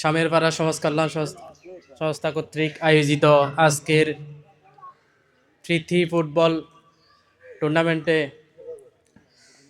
স্বামীর পাড়া সমাজ কল্যাণ সংস্থা কর্তৃক আয়োজিত আজকের প্রীতি ফুটবল টুর্নামেন্টে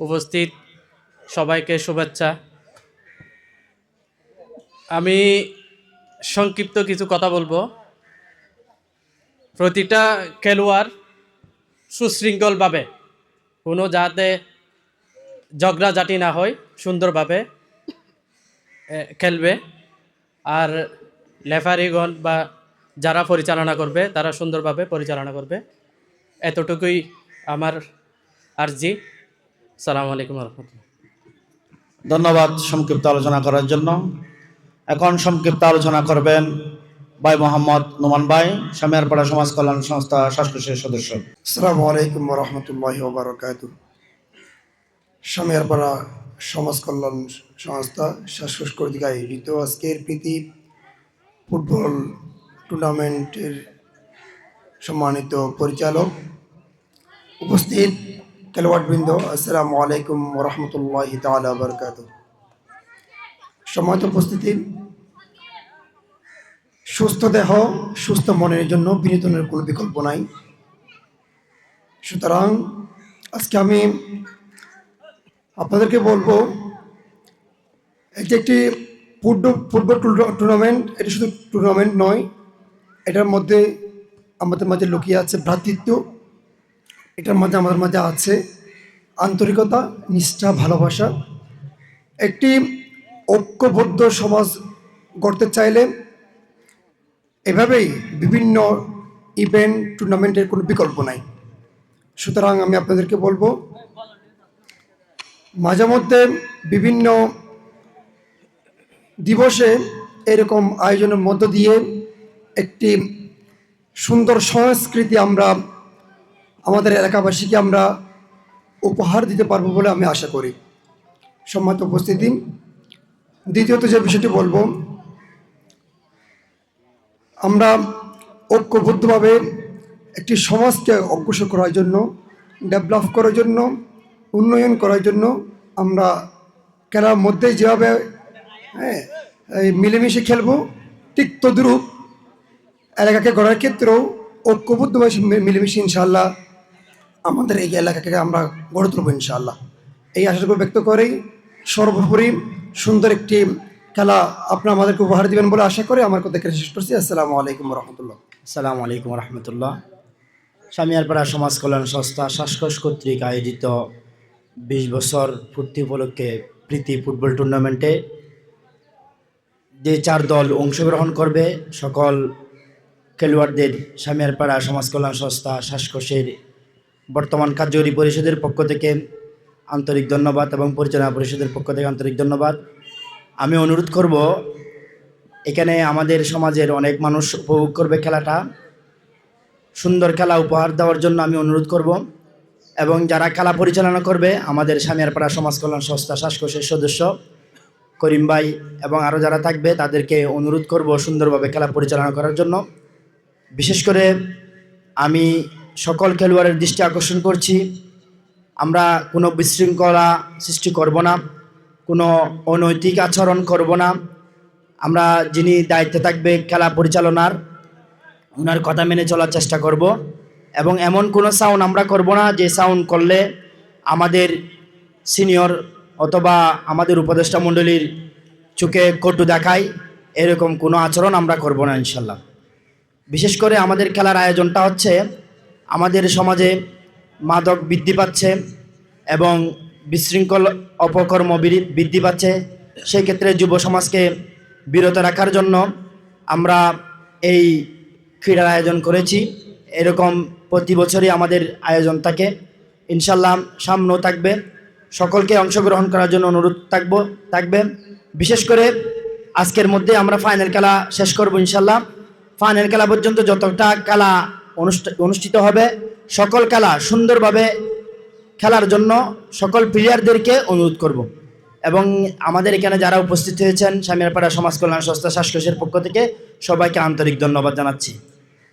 উপস্থিত সবাইকে শুভেচ্ছা। আমি সংক্ষিপ্ত কিছু কথা বলব। প্রতিটা খেলোয়াড় সুশৃঙ্খলভাবে, কোনো যাতে ঝগড়া ঝগড়াঝাটি না হয়, সুন্দরভাবে খেলবে। আর লেফারিগণ বা যারা পরিচালনা করবে তারা সুন্দরভাবে পরিচালনা করবে। এতটুকুই আমার আর্জি। সালামু আলাইকুম রহমতুল্লাহ। ধন্যবাদ সংক্ষিপ্ত আলোচনা করার জন্য। এখন সংক্ষিপ্ত আলোচনা করবেন ভাই মোহাম্মদ নোমান ভাই সামিয়ারপাড়া সমাজ কল্যাণ সংস্থা সদস্য। আসসালামু আলাইকুম রহমতুল্লাহ সামিয়ারপাড়া সমাজ কল্যাণ সংস্থা শ্বাসকোষ কর্তৃক আয়োজিত। আজকের প্রীতি ফুটবল টুর্নামেন্টের সম্মানিত পরিচালক উপস্থিত খেলোয়াড়বৃন্দ, আসসালামু আলাইকুম রহমতুল্লাহ তালা বরকাত সম্মানিত উপস্থিতি, সুস্থ দেহ, সুস্থ মনের জন্য বিনোদনের কোনো বিকল্প নাই। সুতরাং আজকে আমি আপনাদেরকে বলব, এটি একটি ফুটবল ফুটবল টুর্না- টুর্নামেন্ট। এটি শুধু টুর্নামেন্ট নয়, এটার মধ্যে আমাদের মাঝে লুকিয়ে আছে ভ্রাতৃত্ব। এটার মাঝে আমাদের মাঝে আছে আন্তরিকতা, নিষ্ঠা, ভালোবাসা। একটি ঐক্যবদ্ধ সমাজ গড়তে চাইলে এভাবেই বিভিন্ন ইভেন্ট, টুর্নামেন্টের কোনো বিকল্প নাই। সুতরাং আমি আপনাদেরকে বলব মাঝে মধ্যে বিভিন্ন দিবসে এরকম আয়োজনের মধ্য দিয়ে একটি সুন্দর সংস্কৃতি আমরা, আমাদের এলাকাবাসীকে আমরা উপহার দিতে পারব বলে আমি আশা করি। সম্মত উপস্থিতি, দ্বিতীয়ত যে বিষয়টি বলব, আমরা ঐক্যবদ্ধভাবে একটি সমাজকে অগ্রসর করার জন্য, ডেভেলপ করার জন্য উন্নয়ন করার জন্য আমরা খেলার মধ্যে যেভাবে হ্যাঁ এই মিলেমিশে খেলব, ঠিক তদ্রূপ এলাকাকে গড়ার ক্ষেত্রেও ঐক্যবদ্ধভাবে মিলেমিশে ইনশাল্লাহ আমাদের এই এলাকাকে আমরা গড়ে তুলব ইনশাল্লাহ এই আশাটুকু ব্যক্ত করেই সর্বোপরি সুন্দর একটি খেলা আপনারা আমাদেরকে উপহার দিবেন বলে আশা করে আমার কথা শেষ করছি। আসসালামু আলাইকুম রহমতুল্লাহ আসসালামু আলাইকুম রহমতুল্লাহ সামিয়ারপাড়া সমাজ কল্যাণ সংস্থা শ্বাসকোষ কর্তৃক আয়োজিত বিশ বছর পূর্তি উপলক্ষে প্রীতি ফুটবল টুর্নামেন্টে যে চার দল অংশগ্রহণ করবে, সকল খেলোয়াড়দের সামিয়ারপাড়া সমাজ কল্যাণ সংস্থা, শ্বাসকোষের বর্তমান কার্যকরী পরিষদের পক্ষ থেকে আন্তরিক ধন্যবাদ এবং পরিচালনা পরিষদের পক্ষ থেকে আন্তরিক ধন্যবাদ। আমি অনুরোধ করব, এখানে আমাদের সমাজের অনেক মানুষ উপভোগ করবে খেলাটা। সুন্দর খেলা উপহার দেওয়ার জন্য আমি অনুরোধ করব। এবং যারা খেলা পরিচালনা করবে, আমাদের সামিয়ারপাড়া সমাজ কল্যাণ সংস্থা শ্বাসকোষের সদস্য করিম ভাই এবং আরও যারা থাকবে, তাদেরকে অনুরোধ করব সুন্দরভাবে খেলা পরিচালনা করার জন্য। বিশেষ করে আমি সকল খেলোয়াড়ের দৃষ্টি আকর্ষণ করছি। আমরা কোনো বিশৃঙ্খলা সৃষ্টি করব না, কোনো অনৈতিক আচরণ করব না। আমরা যিনি দায়িত্বে থাকবে, খেলা পরিচালনার ওনার কথা মেনে চলার চেষ্টা করব। এবং এমন কোনো সাউন্ড আমরা করব না যে সাউন্ড করলে আমাদের সিনিয়র অথবা আমাদের উপদেষ্টা মণ্ডলীর চোখে কটু দেখায়। এরকম কোনো আচরণ আমরা করব না ইনশাল্লাহ। বিশেষ করে আমাদের খেলার আয়োজনটা হচ্ছে আমাদের সমাজে মাদক বৃদ্ধি পাচ্ছে এবং বিশৃঙ্খল অপকর্ম বৃদ্ধি পাচ্ছে। সেই ক্ষেত্রে যুব সমাজকে বিরত রাখার জন্য আমরা এই ক্রীড়ার আয়োজন করেছি। এরকম প্রতি বছরই আমাদের আয়োজন থাকে। ইনশাল্লাহ সামনেও থাকবে। সকলকে অংশগ্রহণ করার জন্য অনুরোধ থাকব, থাকবে। বিশেষ করে আজকের মধ্যে আমরা ফাইনাল খেলা শেষ করব ইনশাল্লাহ ফাইনাল খেলা পর্যন্ত যতটা খেলা অনুষ্ঠ- অনুষ্ঠিত হবে, সকল খেলা সুন্দরভাবে খেলার জন্য সকল প্লেয়ারদেরকে অনুরোধ করব। এবং আমাদের এখানে যারা উপস্থিত হয়েছেন, স্বামীরপাড়া সমাজ কল্যাণ সংস্থা শ্বাসকোষের পক্ষ থেকে সবাইকে আন্তরিক ধন্যবাদ জানাচ্ছি।